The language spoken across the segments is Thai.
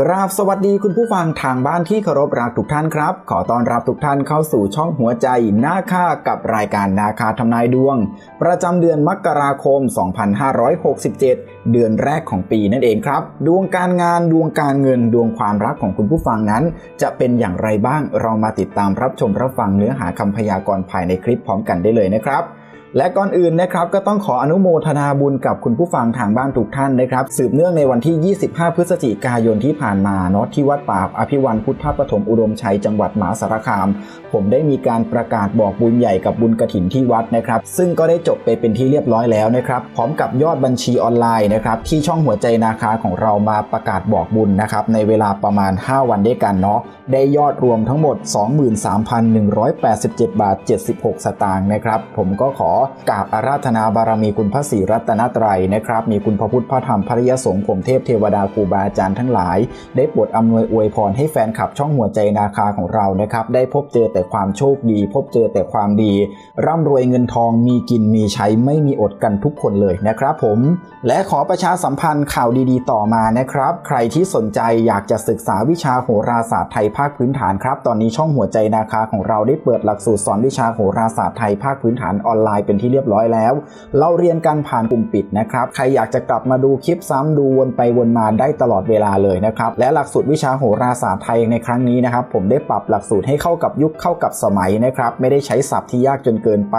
กราบสวัสดีคุณผู้ฟังทางบ้านที่เคารพรักทุกท่านครับ ขอต้อนรับทุกท่านเข้าสู่ช่องหัวใจหน้าค่ากับรายการนาคาทำนายดวง ประจำเดือนมกราคม 2567 เดือนแรกของปีนั่นเองครับ ดวงการงานดวงการเงินดวงความรักของคุณผู้ฟังนั้น จะเป็นอย่างไรบ้างเรามาติดตามรับชมรับฟังเนื้อหาคำพยากรณ์ภายในคลิปพร้อมกันได้เลยนะครับ และก่อนอื่นนะครับก็ต้องขออนุโมทนาบุญกับคุณผู้ฟังทางบ้านทุกท่านนะครับ สืบเนื่องในวันที่ 25 พฤศจิกายนที่ผ่านมาเนาะที่วัดป่าอภิวันพุทธปฐมอุดมชัยจังหวัดมหาสารคาม ผมได้มีการประกาศบอกบุญใหญ่กับบุญกระถินที่วัดนะครับ ซึ่งก็ได้จบไปเป็นที่เรียบร้อยแล้วนะครับ พร้อมกับยอดบัญชีออนไลน์นะครับที่ช่องหัวใจนาคาของเรามาประกาศบอกบุญนะครับในเวลาประมาณ 5 วันด้วยกันเนาะได้ยอดรวมทั้งหมด 23,187 บาท 76 สตางค์นะครับผมก็ขอกราบอาราธนาบารมีคุณพระศรีรัตนตรัยนะครับ มีคุณพระพุทธพระธรรมพระริยสงฆ์ผมเทพเทวดาครูบาอาจารย์ทั้งหลาย ได้โปรดอำนวยอวยพรให้แฟนคลับช่องหัวใจนาคาของเรานะครับ ได้พบเจอแต่ความโชคดี พบเจอแต่ความดี ร่ำรวยเงินทองมีกินมีใช้ไม่มีอดกันทุกคนเลยนะครับผม และขอประชาสัมพันธ์ข่าวดีๆ ต่อมานะครับ ใครที่สนใจอยากจะศึกษาวิชาโหราศาสตร์ไทยภาคพื้นฐานครับ ตอนนี้ช่องหัวใจนาคาของเราได้เปิดหลักสูตรสอนวิชาโหราศาสตร์ไทยภาคพื้นฐานออนไลน์เป็นที่เรียบร้อยแล้ว เราเรียนกันผ่านกลุ่มปิดนะครับ ใครอยากจะกลับมาดูคลิปซ้ำดูวนไปวนมาได้ตลอดเวลาเลยนะครับ และหลักสูตรวิชาโหราศาสตร์ไทยในครั้งนี้นะครับ ผมได้ปรับหลักสูตรให้เข้ากับยุคเข้ากับสมัยนะครับ ไม่ได้ใช้ศัพท์ที่ยากจนเกินไป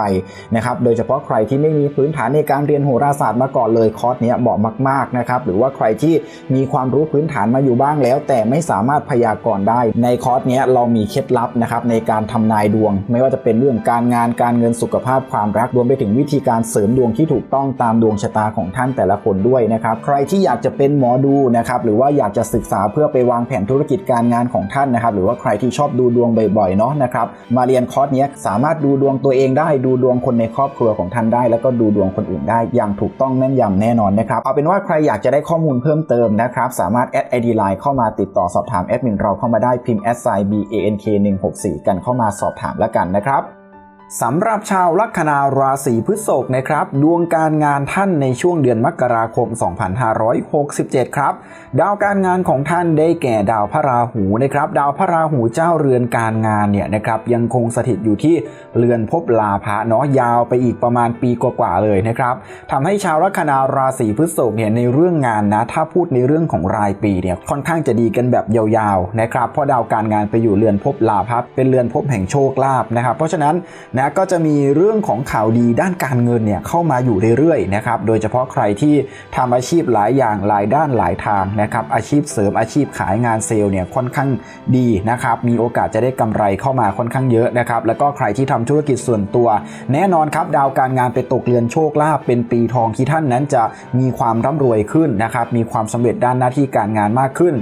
นะครับ โดยเฉพาะใครที่ไม่มีพื้นฐานในการเรียนโหราศาสตร์มาก่อนเลยคอร์สนี้เหมาะมากๆนะครับ หรือว่าใครที่มีความรู้พื้นฐานมาอยู่บ้างแล้ว แต่ไม่สามารถพยากรณ์ได้ ในคอร์สนี้เรามีเคล็ดลับนะครับในการทำนายดวง ไม่ว่าจะเป็นเรื่องการงานการเงินสุขภาพความรักรวมไปถึงวิธีการเสริมดวงที่ถูกต้องตามดวงชะตาของท่านแต่ละคนด้วยนะครับใครที่อยากจะเป็นหมอดูนะครับหรือว่าอยากจะศึกษาเพื่อไปวางแผนธุรกิจการงานของท่านนะครับ หรือว่าใครที่ชอบดูดวงบ่อยๆเนาะนะครับมาเรียนคอร์สนี้สามารถดูดวงตัวเองได้ดูดวงคนในครอบครัวของท่านได้ แล้วก็ดูดวงคนอื่นได้อย่างถูกต้องแม่นยำแน่นอนนะครับเอาเป็นว่าใครอยากจะได้ข้อมูลเพิ่มเติมนะครับสามารถแอดไอดีไลน์เข้ามาติดต่อสอบถามแอดมินเราเข้ามาได้พิมพ์แอดไซน์ b a n k 1 6 4กันเข้ามาสอบถามแล้วกันนะครับ สำหรับชาวลัคนาราศีพฤษภนะครับ ดวงการงานท่านในช่วงเดือนมกราคม 2567 ครับ ดาวการงานของท่านได้แก่ดาวพระราหูนะครับ ดาวพระราหูเจ้าเรือนการงานเนี่ยนะครับยังคงสถิตอยู่ที่เรือนภพลาภะเนาะยาวไปอีกประมาณปีกว่าๆเลยนะครับทำให้ชาวลัคนาราศีพฤษภเนี่ยในเรื่องงานนะถ้าพูดในเรื่องของรายปีเนี่ยค่อนข้างจะดีกันแบบยาวๆนะครับเพราะดาวการงานไปอยู่เรือนภพลาภะเป็นเรือนภพแห่งโชคลาภนะครับ เพราะฉะนั้นนะก็จะมีเรื่องของข่าวดีด้านการเงินเนี่ยเข้ามาอยู่เรื่อยๆนะครับโดยเฉพาะใครที่ทำอาชีพหลายอย่างหลายด้านหลายทางนะครับอาชีพเสริมอาชีพขายงานเซลล์เนี่ยค่อนข้างดีนะครับมีโอกาสจะได้กำไรเข้ามาค่อนข้างเยอะนะครับแล้วก็ใครที่ทำธุรกิจส่วนตัว แน่นอนครับดาวการงานไปตกเรือนโชคลาภเป็นปีทองที่ท่านนั้นจะมีความร่ำรวยขึ้นนะครับมีความสำเร็จด้านหน้าที่การงานมากขึ้น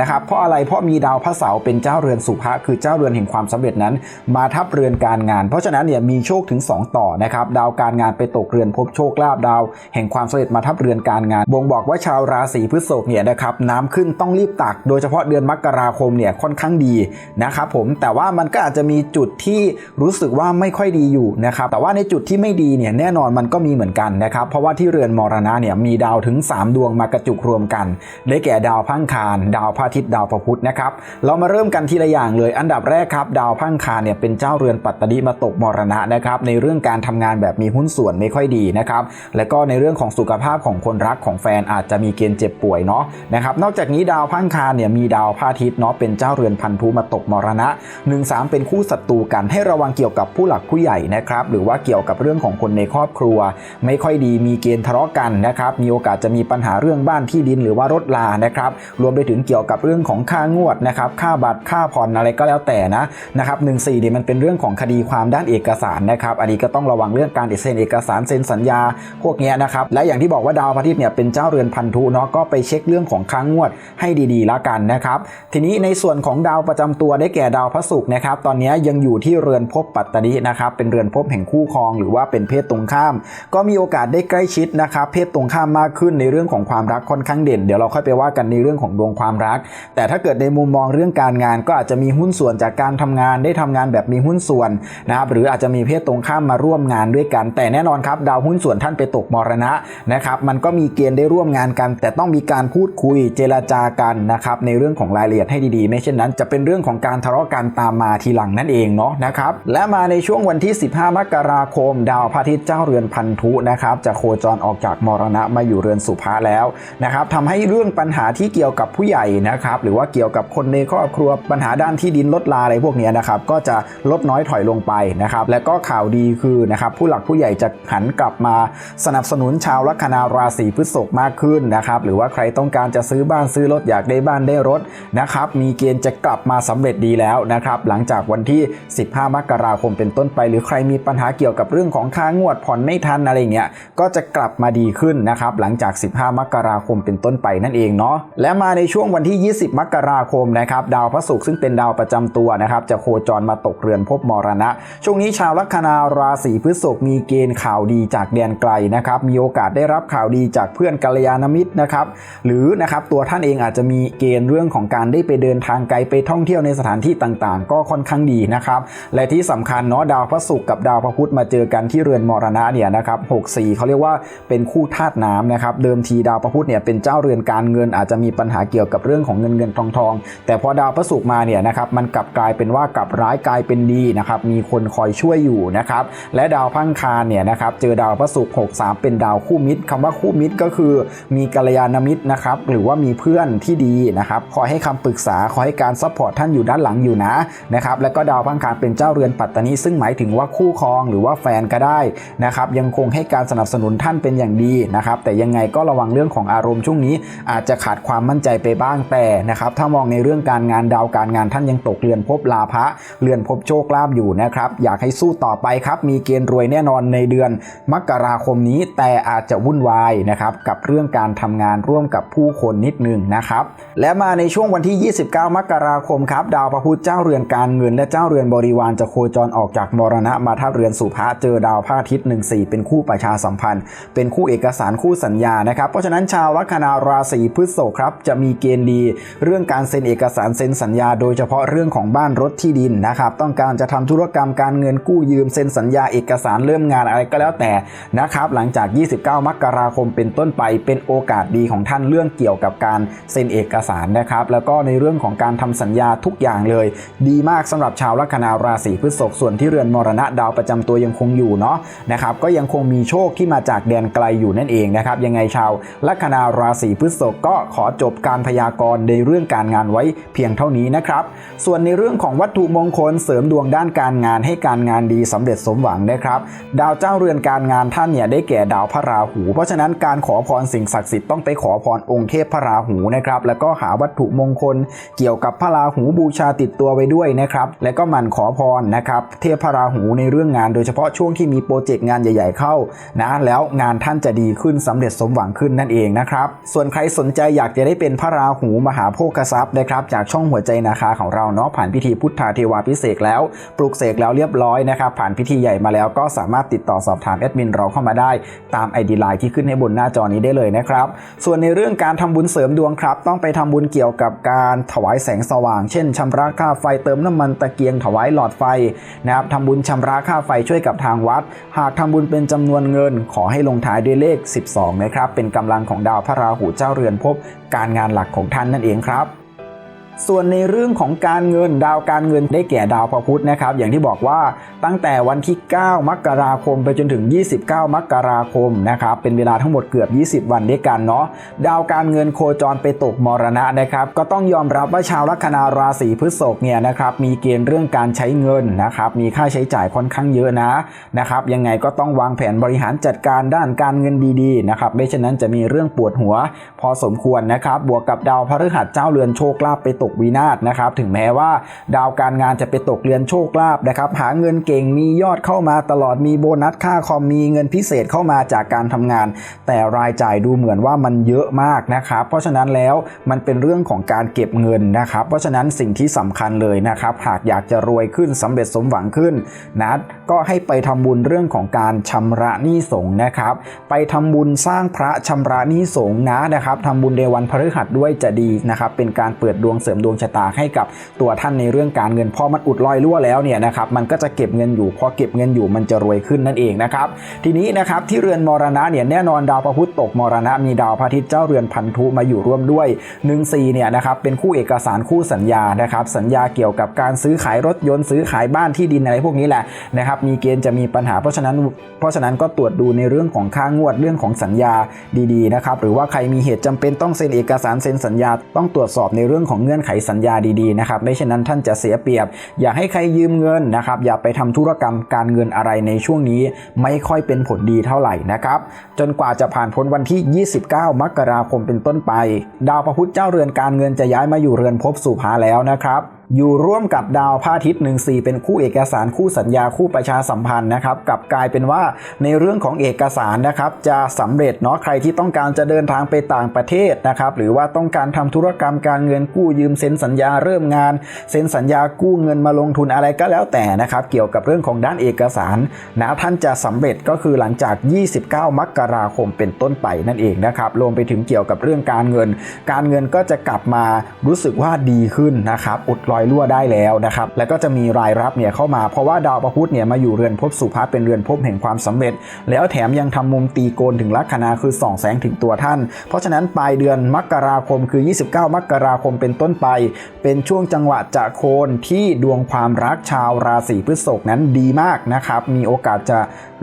นะครับเพราะอะไรเพราะมีดาวพระเสาร์เป็นเจ้าเรือนสุภะคือเจ้าเรือนแห่งความสำเร็จนั้น มาทับเรือนการงาน เพราะฉะนั้นเนี่ยมีโชคถึง 2 ต่อนะครับดาวการงานไปตกเรือนพบโชคลาภดาว แห่งความสำเร็จมาทับเรือนการงาน บ่งบอกว่าชาวราศีพฤษภเนี่ยนะครับน้ำขึ้นต้องรีบตัก โดยเฉพาะเดือนมกราคมเนี่ยค่อนข้างดีนะครับผมแต่ว่ามันก็อาจจะมีจุดที่รู้สึกว่าไม่ค่อยดีอยู่นะครับแต่ว่าในจุดที่ไม่ดีเนี่ยแน่นอนมันก็มีเหมือนกันนะครับเพราะว่าที่เรือนมรณะเนี่ยมีดาวถึง 3 ดวงมากระจุกรวมกัน ได้แก่ดาวพังคาร ดาวพระอาทิตย์ดาวพระพุธนะครับเรามาเริ่มกันทีละอย่างเลยอันดับแรกครับดาวพังคารเนี่ยเป็นเจ้าเรือนปัตตนิมาตกมรณะนะครับในเรื่องการทำงานแบบมีหุ้นส่วนไม่ค่อยดีนะครับและก็ในเรื่องของสุขภาพของคนรักของแฟนอาจจะมีเกณฑ์เจ็บป่วยเนาะนะครับนอกจากนี้ดาวพังคารเนี่ยมีดาวพระอาทิตย์เนาะเป็นเจ้าเรือนพันธุมาตกมรณะ 1-3 เป็นคู่ศัตรูกันให้ระวังเกี่ยวกับผู้หลักผู้ใหญ่นะครับหรือว่าเกี่ยวกับเรื่องของคนในครอบครัว ไม่ค่อยดีมีเกณฑ์ทะเลาะกันนะครับมีโอกาสจะมีปัญหาเรื่องบ้านที่ดินหรือว่ารถลานะครับรวมไปถึงเกี่ยวกับเรื่องของค่างวดนะครับค่าบัตรค่าผ่อนอะไรก็แล้วแต่นะนะครับหนึ่งสี่เนี่ยมันเป็นเรื่องของคดีความด้านเอกอกสารนะครับ อันนี้ก็ต้องระวังเรื่องการเซ็นเอกสารเซ็นสัญญาพวกนี้นะครับ และอย่างที่บอกว่าดาวพระอาทิตย์เนี่ยเป็นเจ้าเรือนพันธุเนาะก็ไปเช็คเรื่องของค้างงวดให้ดีๆละกันนะครับ ทีนี้ในส่วนของดาวประจำตัวได้แก่ดาวพระศุกร์นะครับ ตอนนี้ยังอยู่ที่เรือนภพปัตตนินะครับ เป็นเรือนภพแห่งคู่ครอง หรือว่าเป็นเพศตรงข้าม ก็มีโอกาสได้ใกล้ชิดนะครับ เพศตรงข้ามมากขึ้นในเรื่องของความรักค่อนข้างเด่น เดี๋ยวเราค่อยไปว่ากันในเรื่องของดวงความรัก แต่ถ้าเกิดในมุมมองเรื่องการงานก็อาจจะมีหุ้นส่วนจากการทำงานได้ทำงานแบบมีหุ้นส่วนนะครับหรืออาจจะมีเพศตรงข้ามมาร่วมงานด้วยกัน แต่แน่นอนครับดาวหุ้นส่วนท่านไปตกมรณะนะครับมันก็มีเกณฑ์ได้ร่วมงานกัน แต่ต้องมีการพูดคุยเจรจากันนะครับในเรื่องของรายละเอียดให้ดีๆ ไม่เช่นนั้น จะเป็นเรื่องของการทะเลาะกันตามมาทีหลังนั่นเองเนาะนะครับและมาในช่วงวันที่ 15 มกราคม ดาวพระอาทิตย์เจ้าเรือนพันธุนะครับจะโคจรออกจากมรณะมาอยู่เรือนสุภะแล้วนะครับทำให้เรื่องปัญหาที่เกี่ยวกับผู้ใหญ่นะครับหรือว่าเกี่ยวกับคนในครอบครัวปัญหาด้านที่ดินลดลาอะไรพวกนี้นะครับก็จะลดน้อยถอยลงไปนะครับและก็ข่าวดีคือนะครับผู้หลักผู้ใหญ่จะหันกลับมาสนับสนุนชาวลัคนาราศีพฤษภมากขึ้นนะครับหรือว่าใครต้องการจะซื้อบ้านซื้อรถอยากได้บ้านได้รถนะครับมีเกณฑ์จะกลับมาสำเร็จดีแล้วนะครับหลังจากวันที่ 15 มกราคมเป็นต้นไป หรือใครมีปัญหาเกี่ยวกับเรื่องของค่างวดผ่อนไม่ทันอะไรเงี้ยก็จะกลับมาดีขึ้นนะครับหลังจาก 15 มกราคมเป็นต้นไปนั่นเองเนาะและมาในช่วงวันที่ 20 มกราคมนะครับดาวพระศุกร์ซึ่งเป็นดาวประจำตัวนะครับจะโคจรมาตกเรือนภพมรณะ ช่วงนี้ชาวลัคนาราศีพฤษภมีเกณฑ์ข่าวดีจากแดนไกลนะครับ มีโอกาสได้รับข่าวดีจากเพื่อนกัลยาณมิตรนะครับ หรือนะครับตัวท่านเองอาจจะมีเกณฑ์เรื่องของการได้ไปเดินทางไกลไปท่องเที่ยวในสถานที่ต่างๆ ก็ค่อนข้างดีนะครับ และที่สำคัญเนาะดาวพระศุกร์กับดาวพระพุธมาเจอกันที่เรือนมรณะเนี่ยนะครับ64เขาเรียกว่าเป็นคู่ธาตุน้ำนะครับ เดิมทีดาวพระพุธเนี่ยเป็นเจ้าเรือนการเงินอาจจะมีปัญหาเกี่ยวกับเรื่องของเงินเงินทองทอง แต่พอดาวพระศุกร์มาเนี่ยนะครับมันกลับกลายเป็นว่ากลับร้ายกลายเป็นดีนะครับมีคนคอยช่วยอยู่นะครับ และดาวพังคารเนี่ยนะครับเจอดาวพระศุกร์63 เป็นดาวคู่มิตรคำว่าคู่มิตรก็คือมีกัลยาณมิตรนะครับหรือว่ามีเพื่อนที่ดีนะครับคอยให้คำปรึกษาคอยให้การซัพพอร์ตท่านอยู่ด้านหลังอยู่นะนะครับแล้วก็ดาวพังคารเป็นเจ้าเรือนปัตตานีซึ่งหมายถึงว่าคู่ครองหรือว่าแฟนก็ได้นะครับยังคงให้การสนับสนุนท่านเป็นอย่างดีนะครับแต่ยังไงก็ระวังเรื่องของอารมณ์ช่วงนี้ อาจจะขาดความมั่นใจไปบ้างแต่นะครับถ้ามองในเรื่องการงานดาวการงานท่านยังตกเรือนภพลาภะเรือนภพโชคลาภอยู่นะครับอยากให้สู้ต่อไปครับ มีเกณฑ์รวยแน่นอนในเดือน มกราคมนี้แต่อาจจะวุ่นวายนะครับกับเรื่องการทำงานร่วมกับผู้คนนิดนึงนะครับ และมาในช่วงวันที่ 29 มกราคมครับ ดาวพระพุธเจ้าเรือนการเงิน และเจ้าเรือนบริวารจะโคจรออกจากมรณะมาทับเรือนสุภะเจอดาวพระอาทิตย์14 เป็นคู่ประชาสัมพันธ์ เป็นคู่เอกสารคู่สัญญานะครับเพราะฉะนั้นชาวลัคนาราศีพฤษภครับจะมีเกณฑ์ดี เรื่องการเซ็นเอกสารเซ็นสัญญา โดยเฉพาะเรื่องของบ้านรถที่ดินนะครับ ต้องการจะทำธุรกรรมการเงินกู้ยืมเซ็นสัญญาเอกสารเริ่มงานอะไรก็แล้วแต่นะครับหลังจาก 29 มกราคมเป็นต้นไปเป็นโอกาสดีของท่านเรื่องเกี่ยวกับการเซ็นเอกสารนะครับ แล้วก็ในเรื่องของการทำสัญญาทุกอย่างเลย ดีมากสำหรับชาวลัคนาราศีพฤษภส่วนที่เรือนมรณะดาวประจำตัวยังคงอยู่เนาะนะครับก็ยังคงมีโชคที่มาจากแดนไกลอยู่นั่นเองนะครับยังไงชาวลัคนาราศีพฤษภก็ขอจบการพยากรณ์ในเรื่องการงานไว้เพียงเท่านี้นะครับส่วนในเรื่องของวัตถุมงคลเสริมดวงด้านการงานให้การงานดีสำเร็จสมหวังนะครับ ดาวเจ้าเรือนการงานท่านเนี่ยได้แก่ดาวพระราหู เพราะฉะนั้นการขอพรสิ่งศักดิ์สิทธิ์ต้องไปขอพรองค์เทพพระราหูนะครับแล้วก็หาวัตถุมงคล เกี่ยวกับพระราหูบูชาติดตัวไว้ด้วยนะครับและก็มันขอพรนะครับเทพพระราหูในเรื่องงานโดยเฉพาะช่วงที่มีโปรเจกต์งานใหญ่ ๆเข้านะแล้วงานท่านจะดีขึ้นสำเร็จสมหวังขึ้นนั่นเองนะครับส่วนใครสนใจอยากจะได้เป็นพระราหูมหาโภคทรัพย์นะครับจากช่องหัวใจนาคาของเราเนาะผ่านพิธีพุทธาเทวาพิเศษแล้ว ปลุกเสกแล้วเรียบร้อยนะครับ ผ่านพิธีใหญ่มาแล้วก็สามารถติดต่อสอบถามแอดมินเราเข้ามาได้ ตามไอดีไลน์ที่ขึ้นให้บนหน้าจอนี้ได้เลยนะครับ ส่วนในเรื่องการทำบุญเสริมดวงครับ ต้องไปทำบุญเกี่ยวกับการถวายแสงสว่าง เช่นชำระค่าไฟเติมน้ำมันตะเกียงถวายหลอดไฟนะครับทำบุญชำระค่าไฟช่วยกับทางวัด หากทำบุญเป็นจำนวนเงิน ขอให้ลงท้ายด้วยเลข 12 นะครับ เป็นกำลังของดาวพระราหูเจ้าเรือนภพการงานหลักของท่านนั่นเองครับ ส่วนในเรื่องของการเงินดาวการเงินได้แก่ดาวพระพุธนะครับ อย่างที่บอกว่าตั้งแต่วันที่ 9 มกราคมไปจนถึง 29 มกราคมนะครับเป็นเวลาทั้งหมดเกือบ 20 วันด้วยกันเนาะดาวการเงินโคจรไปตกมรณะนะครับ ก็ต้องยอมรับว่าชาวลัคนาราศีพฤษภเนี่ยนะครับมีเกณฑ์เรื่องการใช้เงินนะครับมีค่าใช้จ่ายค่อนข้างเยอะนะนะครับยังไงก็ต้องวางแผนบริหารจัดการด้านการเงินดีๆนะครับไม่เช่นนั้นจะมีเรื่องปวดหัว พอสมควรนะครับบวกกับดาวพฤหัสเจ้าเรือนโชคลาภไปตกกวินาศนะครับถึงแม้ว่า ดาวการงานจะไปตกเรือนโชคลาภนะครับหาเงินเก่งมียอดเข้ามาตลอดมีโบนัสค่าคอมมีเงินพิเศษเข้ามาจากการทำงาน แต่รายจ่ายดูเหมือนว่ามันเยอะมากนะครับเพราะฉะนั้นแล้วมันเป็นเรื่องของการเก็บเงินนะครับ เพราะฉะนั้นสิ่งที่สำคัญเลยนะครับหากอยากจะรวยขึ้นสำเร็จสมหวังขึ้นนะก็ให้ไปทำบุญเรื่องของการชำระหนี้สงนะครับ ไปทำบุญสร้างพระชำระหนี้สงนะนะครับทำบุญในวันพฤหัสด้วยจะดีนะครับเป็นการเปิดดวงเสริมดวงชะตาให้กับตัวท่านในเรื่องการเงินพอมันอุดรอยรั่วแล้วเนี่ยนะครับมันก็จะเก็บเงินอยู่พอเก็บเงินอยู่มันจะรวยขึ้นนั่นเองนะครับทีนี้นะครับที่เรือนมรณะเนี่ยแน่นอนดาวพระพุธตกมรณะมีดาวพระอาทิตย์เจ้าเรือนพันธุมาอยู่ร่วมด้วย1นึ่งสี่เนี่ยนะครับเป็นคู่เอกสารคู่สัญญานะครับสัญญาเกี่ยวกับการซื้อขายรถยนต์ซื้อขายบ้านที่ดินอะไรพวกนี้แหละนะครับมีเกณฑ์จะมีปัญหาเพราะฉะนั้น เพราะฉะนั้นก็ตรวจดูในเรื่องของค่างวดเรื่องของสัญญาดีๆนะครับหรือว่าใครมีเหตุจำเป็นต้องเซ็นเอกสารเซ็นสัญญาต้องตรวจสอบในเรื่องของเงื่อนไขสัญญาดีๆนะครับไม่เช่นนั้นท่านจะเสียเปรียบ อย่าให้ใครยืมเงินนะครับอย่าไปทำธุรกรรมการเงินอะไรในช่วงนี้ ไม่ค่อยเป็นผลดีเท่าไหร่นะครับจนกว่าจะผ่านพ้นวันที่ 29 มกราคมเป็นต้นไป ดาวพระพุธเจ้าเรือนการเงินจะย้ายมาอยู่เรือนภพสุภาแล้วนะครับ อยู่ร่วมกับดาวพระอาทิตย์หนึ่งสี่เป็นคู่เอกสารคู่สัญญาคู่ประชาสัมพันธ์นะครับกับกลายเป็นว่าในเรื่องของเอกสารนะครับจะสำเร็จเนาะใครที่ต้องการจะเดินทางไปต่างประเทศนะครับหรือว่าต้องการทำธุรกรรมการเงินกู้ยืมเซ็นสัญญาเริ่มงาน เซ็นสัญญากู้เงินมาลงทุนอะไรก็แล้วแต่นะครับเกี่ยวกับเรื่องของด้านเอกสารนะท่านจะสำเร็จก็คือหลังจาก 29 มกราคมเป็นต้นไปนั่นเองนะครับรวมไปถึงเกี่ยวกับเรื่องการเงิน การเงินก็จะกลับมารู้สึกว่าดีขึ้นนะครับอุดรอยรั่วได้แล้วนะครับแล้วก็จะมีรายรับเนี่ยเข้ามาเพราะว่าดาวประพุธเนี่ยมาอยู่เรือนภพสุภาพเป็นเรือนภพแห่งความสำเร็จ แล้วแถมยังทำมุมตีโกนถึงลัคนาคือส่องแสงถึงตัวท่าน เพราะฉะนั้นปลายเดือนมกราคมคือ 29 มกราคมเป็นต้นไป เป็นช่วงจังหวะจะโคนที่ดวงความรักชาวราศีพฤษภนั้นดีมากนะครับมีโอกาสจะ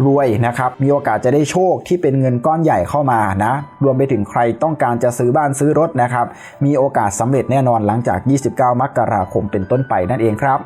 รวยนะครับมีโอกาสจะได้โชคที่เป็นเงินก้อนใหญ่เข้ามานะรวมไปถึงใครต้องการจะซื้อบ้านซื้อรถนะครับมีโอกาสสำเร็จแน่นอนหลังจาก 29 มกราคมเป็นต้นไปนั่นเองครับ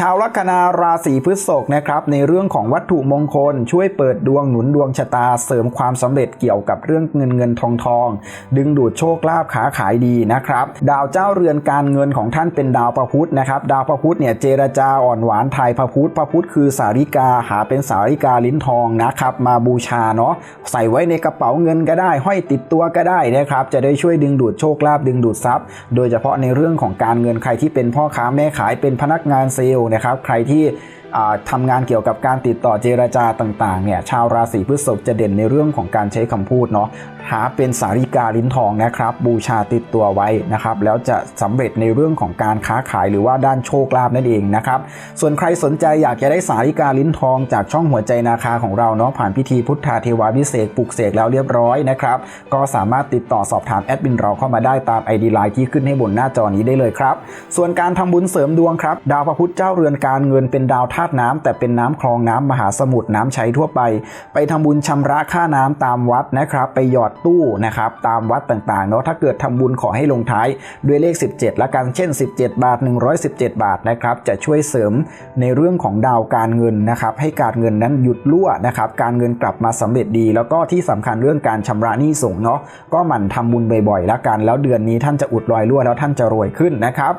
ชาวลัคนาราศีพฤษภนะครับในเรื่องของวัตถุมงคล ช่วยเปิดดวงหนุนดวงชะตาเสริมความสำเร็จเกี่ยวกับเรื่องเงินเงินทองทอง ดึงดูดโชคลาภขาขายดีนะครับ ดาวเจ้าเรือนการเงินของท่านเป็นดาวพระพุธนะครับ ดาวพระพุธเนี่ยเจรจาอ่อนหวานไทยพระพุธพระพุธคือสาริกาหาเป็นสาริกาลิ้นทองนะครับ มาบูชาเนาะใส่ไว้ในกระเป๋าเงินก็ได้ ห้อยติดตัวก็ได้นะครับ จะได้ช่วยดึงดูดโชคลาภดึงดูดทรัพย์ โดยเฉพาะในเรื่องของการเงินใครที่เป็นพ่อค้าแม่ขายเป็นพนักงานเซลลนะครับ ใครที่ทำงานเกี่ยวกับการติดต่อเจรจาต่างๆเนี่ยชาวราศีพฤษภจะเด่นในเรื่องของการใช้คำพูดเนาะหาเป็นสาริกาลิ้นทองนะครับ บูชาติดตัวไว้นะครับ แล้วจะสำเร็จในเรื่องของการค้าขายหรือว่าด้านโชคลาภนั่นเองนะครับ ส่วนใครสนใจอยากจะได้สาริกาลิ้นทองจากช่องหัวใจนาคาของเราเนาะผ่านพิธีพุทธาเทวาพิเศษปลุกเสกแล้วเรียบร้อยนะครับ ก็สามารถติดต่อสอบถามแอดมินเราเข้ามาได้ตาม ID ไลน์ที่ขึ้นให้บนหน้าจอนี้ได้เลยครับ ส่วนการทำบุญเสริมดวงครับ ดาวพระพุธเจ้าเรือนการเงินเป็นดาวธาตุน้ำแต่เป็นน้ำคลองน้ำมหาสมุทรน้ำใช้ทั่วไป ไปทำบุญชำระค่าน้ำตามวัดนะครับ ไปหยอดตู้นะครับตามวัดต่างๆเนาะถ้าเกิดทำบุญขอให้ลงท้ายด้วยเลข 17 ละกันเช่น 17 บาท 117 บาทนะครับจะช่วยเสริมในเรื่องของดาวการเงินนะครับให้การเงินนั้นหยุดรั่วนะครับการเงินกลับมาสำเร็จดี แล้วก็ที่สำคัญเรื่องการชำระหนี้ส่งเนาะก็หมั่นทำบุญบ่อยๆละกัน แล้วเดือนนี้ท่านจะอุดรอยรั่วแล้วท่านจะรวยขึ้นนะครับ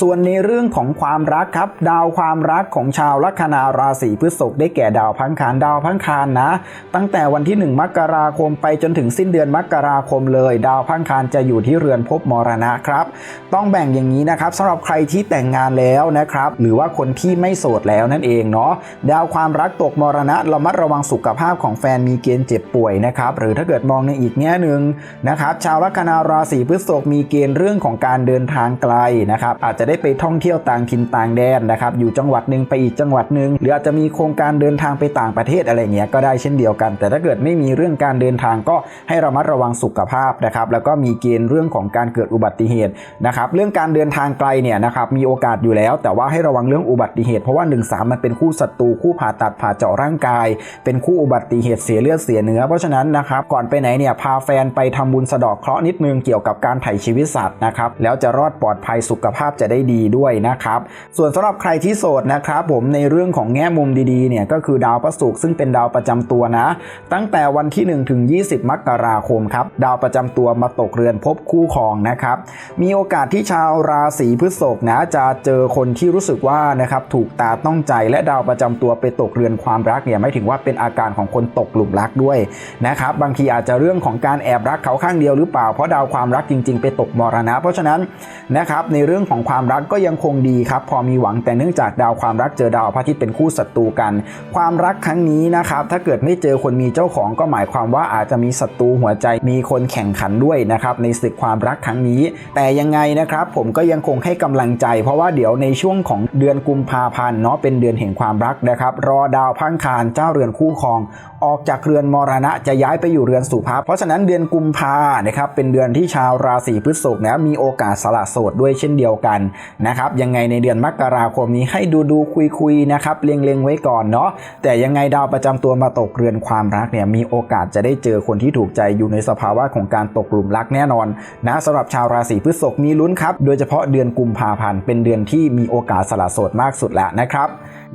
ส่วนในเรื่องของความรักครับ ดาวความรักของชาวลัคนาราศีพฤษภได้แก่ดาวพังคารดาวพังคารนะ ตั้งแต่วันที่ 1 มกราคมไปจนถึงสิ้นเดือนมกราคมเลย ดาวพังคารจะอยู่ที่เรือนภพมรณะครับ ต้องแบ่งอย่างนี้นะครับสำหรับใครที่แต่งงานแล้วนะครับ หรือว่าคนที่ไม่โสดแล้วนั่นเองเนาะดาวความรักตกมรณะระมัดระวังสุขภาพของแฟนมีเกณฑ์เจ็บป่วยนะครับหรือถ้าเกิดมองในอีกแง่หนึ่งนะครับชาวลัคนาราศีพฤษภมีเกณฑ์เรื่องของการเดินทางไกลนะครับอาจจะได้ไปท่องเที่ยวต่างถิ่นต่างแดนนะครับอยู่จังหวัดหนึ่งไปอีกจังหวัดหนึ่งหรืออาจจะมีโครงการเดินทางไปต่างประเทศอะไรเงี้ยก็ได้เช่นเดียวกัน แต่ถ้าเกิดไม่มีเรื่องการเดินทางก็ให้ระมัดระวังสุขภาพนะครับแล้วก็มีเกณฑ์เรื่องของการเกิดอุบัติเหตุนะครับเรื่องการเดินทางไกลเนี่ยนะครับมีโอกาสอยู่แล้ว แต่ว่าให้ระวังเรื่องอุบัติเหตุเพราะว่า1นมันเป็นคู่ศัตรูคู่ผ่าตัดผ่าเจาะร่างกาย เป็นคู่อุบัติเหตุเสียเลือดเสียเนื้อเพราะฉะนั้นนะครับก่อนไปไหนเนี่ยพาแฟนไปทำบุญสะเดอกเคราะห์นิดนึงเกี่ยวกับการไถ่ชีวิตสัตว์นะครับแล้วจะรอดปลอดภัยสุขภาพจะได้ดีด้วยนะครับ ส่วนสำหรับใครที่โสดนะครับผมในเรื่องของแง่มุมดีๆเนี่ยก็คือดาวพระศุกร์ซึ่งเป็นดาวประจำตัวนะ ตั้งแต่วันที่ 1 ถึง 20 มกราคมครับดาวประจำตัวมาตกเรือนพบคู่ครองนะครับ มีโอกาสที่ชาวราศีพฤษภนะจะเจอคนที่รู้สึกว่านะครับถูกตาต้องใจและดาวประจำตัวไปตกเรือนความรักเนี่ยไม่ถึงว่าเป็นอาการของคนตกหลุมรักด้วยนะครับบางทีอาจจะเรื่องของการแอบรักเขาข้างเดียวหรือเปล่าเพราะดาวความรักจริง ๆ ไปตกมรณะ เพราะฉะนั้นนะครับในเรื่องของความความรักก็ยังคงดีครับพอมีหวังแต่เนื่องจากดาวความรักเจอดาวพระอาทิตย์เป็นคู่ศัตรูกัน ความรักครั้งนี้นะครับถ้าเกิดไม่เจอคนมีเจ้าของก็หมายความว่าอาจจะมีศัตรูหัวใจมีคนแข่งขันด้วยนะครับในศึกความรักครั้งนี้ แต่ยังไงนะครับผมก็ยังคงให้กำลังใจ เพราะว่าเดี๋ยวในช่วงของเดือนกุมภาพันธ์เนาะเป็นเดือนแห่งความรักนะครับรอดาวพังคารเจ้าเรือนคู่ครอง ออกจากเรือนมรณะจะย้ายไปอยู่เรือนสุภาพเพราะฉะนั้นเดือนกุมภานะครับเป็นเดือนที่ชาวราศีพฤษภนะมีโอกาสสละโสดด้วยเช่นเดียวกันนะครับยังไงในเดือนมกราคมนี้ให้ดูดูคุยคุยนะครับเล็งๆไว้ก่อนเนาะแต่ยังไงดาวประจำตัวมาตกเรือนความรักเนี่ยมีโอกาสจะได้เจอคนที่ถูกใจอยู่ในสภาวะของการตกหลุมรักแน่นอนนะสำหรับชาวราศีพฤษภมีลุ้นครับโดยเฉพาะเดือนกุมภาพันธ์เป็นเดือนที่มีโอกาสสละโสดมากสุดแล้วนะครับ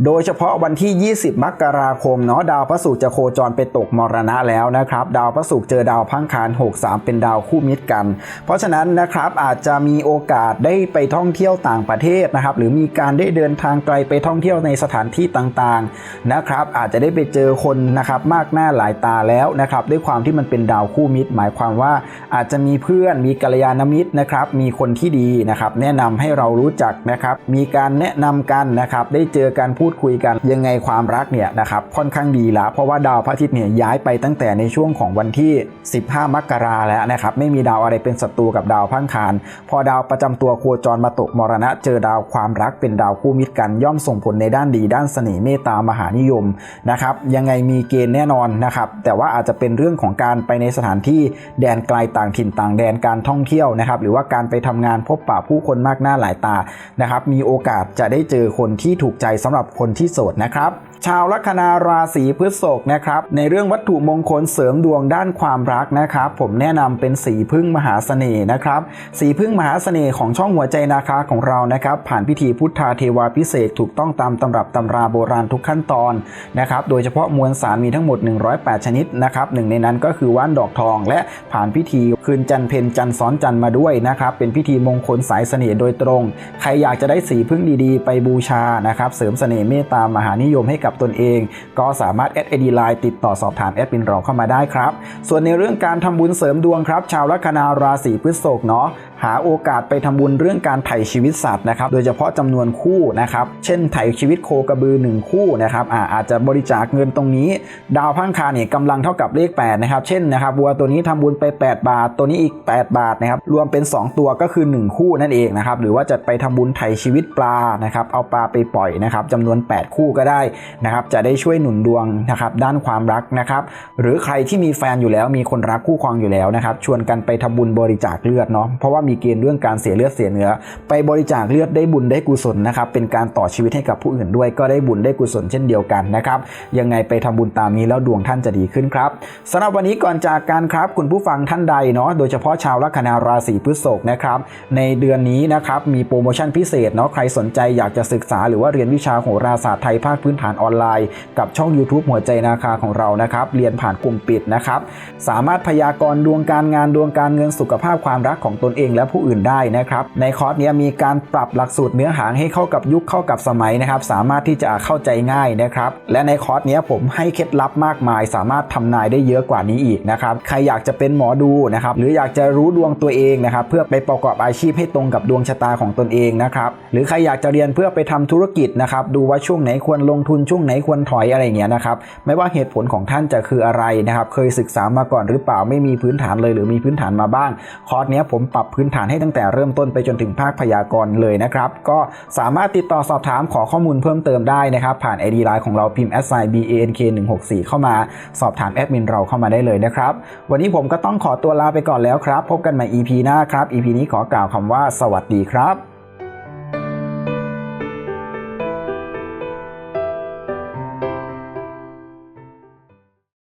โดยเฉพาะวันที่ 20 มกราคมเนาะดาวพระศุกร์จะโคจรไปตกมรณะแล้วนะครับ ดาวพระศุกร์เจอดาวพังคาร63 เป็นดาวคู่มิตรกัน เพราะฉะนั้นนะครับอาจจะมีโอกาสได้ไปท่องเที่ยวต่างประเทศนะครับ หรือมีการได้เดินทางไกลไปท่องเที่ยวในสถานที่ต่างๆนะครับ อาจจะได้ไปเจอคนนะครับมากหน้าหลายตาแล้วนะครับ ด้วยความที่มันเป็นดาวคู่มิตร หมายความว่าอาจจะมีเพื่อนมีกัลยาณมิตรนะครับ มีคนที่ดีนะครับ แนะนำให้เรารู้จักนะครับ มีการแนะนำกันนะครับ ได้เจอการพูดคุยกันยังไงความรักเนี่ยนะครับค่อนข้างดีและเพราะว่าดาวพระอาทิตย์เนี่ยย้ายไปตั้งแต่ในช่วงของวันที่ 15 มกราแล้วนะครับไม่มีดาวอะไรเป็นศัตรูกับดาวพังคารพอดาวประจำตัวโคจรมาตกมรณะ เจอดาวความรักเป็นดาวคู่มิตรกัน ย่อมส่งผลในด้านดีด้านเสน่ห์เมตตามหานิยมนะครับยังไงมีเกณฑ์แน่นอนนะครับแต่ว่าอาจจะเป็นเรื่องของการไปในสถานที่แดนไกลต่างถิ่นต่างแดนการท่องเที่ยวนะครับหรือว่าการไปทำงานพบปะผู้คนมากหน้าหลายตานะครับมีโอกาสจะได้เจอคนที่ถูกใจสำหรับคนที่โสดนะครับ ชาวลัคนาราศีพฤษภนะครับในเรื่องวัตถุมงคลเสริมดวงด้านความรักนะครับผมแนะนำเป็นสีพึ่งมหาเสน่ห์นะครับสีพึ่งมหาเสน่ห์ของช่องหัวใจนาคาของเรานะครับผ่านพิธีพุทธาเทวาพิเศษถูกต้องตามตำรับตำราโบราณทุกขั้นตอนนะครับโดยเฉพาะมวลสารมีทั้งหมด 108 ชนิดนะครับหนึ่งในนั้นก็คือว่านดอกทอง และผ่านพิธีคืนจันเพนจันซ้อนจันมาด้วยนะครับเป็นพิธีมงคลสายเสน่ห์โดยตรง ใครอยากจะได้สีพึ่งดีๆ ไปบูชานะครับเสริมเสน่ห์เมตตามหานิยมให้กับตนเอง ก็สามารถแอดไอดีไลน์ติดต่อสอบถามแอดมินเราเข้ามาได้ครับ ส่วนในเรื่องการทำบุญเสริมดวงครับ ชาวลัคนาราศีพฤษภเนาะหาโอกาสไปทำบุญเรื่องการไถ่ชีวิตสัตว์นะครับ โดยเฉพาะจำนวนคู่นะครับ เช่นไถ่ชีวิตโคกระบือ 1 คู่นะครับอาอาจจะบริจาคเงินตรงนี้ ดาวพังคาเนี่ยกำลังเท่ากับเลข8นะครับ เช่นนะครับวัวตัวนี้ทำบุญไป 8 บาท ตัวนี้อีก 8 บาทนะครับ รวมเป็น 2 ตัวก็คือ 1 คู่นั่นเองนะครับ หรือว่าจะไปทำบุญไถ่ชีวิตปลานะครับ เอาปลาไปปล่อยนะครับจำนวน 8 คู่ก็ได้นะครับจะได้ช่วยหนุนดวงนะครับด้านความรักนะครับหรือใครที่มีแฟนอยู่แล้วมีคนรักคู่ครองอยู่แล้วนะครับชวนกันไปทำบุญบริจาคเลือดเนาะเพราะว่ามีเกณฑ์เรื่องการเสียเลือดเสียเนื้อ ไปบริจาคเลือดได้บุญได้กุศลนะครับเป็นการต่อชีวิตให้กับผู้อื่นด้วย ก็ได้บุญได้กุศลเช่นเดียวกันนะครับยังไงไปทำบุญตามนี้แล้วดวงท่านจะดีขึ้นครับสำหรับวันนี้ก่อนจากการครับคุณผู้ฟังท่านใดเนาะโดยเฉพาะชาวลัคนาราศีพฤษภนะครับในเดือนนี้นะครับมีโปรโมชั่นพิเศษเนาะใครสนใจอยากจะศึกษาหรือว่าเรียนวิชาโหราศาสตร์ไทยภาคพื้นฐานออนไลน์ กับช่อง YouTube หัวใจนาคาของเรานะครับ เรียนผ่านกลุ่มปิดนะครับ สามารถพยากรณ์ดวงการงานดวงการเงินสุขภาพความรักของตนเองและผู้อื่นได้นะครับ ในคอร์สนี้มีการปรับหลักสูตรเนื้อหาให้เข้ากับยุคเข้ากับสมัยนะครับ สามารถที่จะเข้าใจง่ายนะครับ และในคอร์สนี้ผมให้เคล็ดลับมากมาย สามารถทำนายได้เยอะกว่านี้อีกนะครับ ใครอยากจะเป็นหมอดูนะครับ หรืออยากจะรู้ดวงตัวเองนะครับ เพื่อไปประกอบอาชีพให้ตรงกับดวงชะตาของตนเองนะครับ หรือใครอยากจะเรียนเพื่อไปทำธุรกิจนะครับ ดูว่าช่วงไหนควรลงทุนช่วงงไหนควรถอยอะไรเงี้ยนะครับ ไม่ว่าเหตุผลของท่านจะคืออะไรนะครับ เคยศึกษามาก่อนหรือเปล่าไม่มีพื้นฐานเลยหรือมีพื้นฐานมาบ้าง คอร์สนี้ผมปรับพื้นฐานให้ตั้งแต่เริ่มต้นไปจนถึงภาคพยากรณ์เลยนะครับ ก็สามารถติดต่อสอบถามขอข้อมูลเพิ่มเติมได้นะครับ ผ่าน ID Line ของเราพิมพ์ s i b a n k 1 6 4เข้ามาสอบถามแอดมินเราเข้ามาได้เลยนะครับ วันนี้ผมก็ต้องขอตัวลาไปก่อนแล้วครับ พบกันใหม่ EP หน้าครับ EP นี้ขอกล่าวคำว่าสวัสดีครับ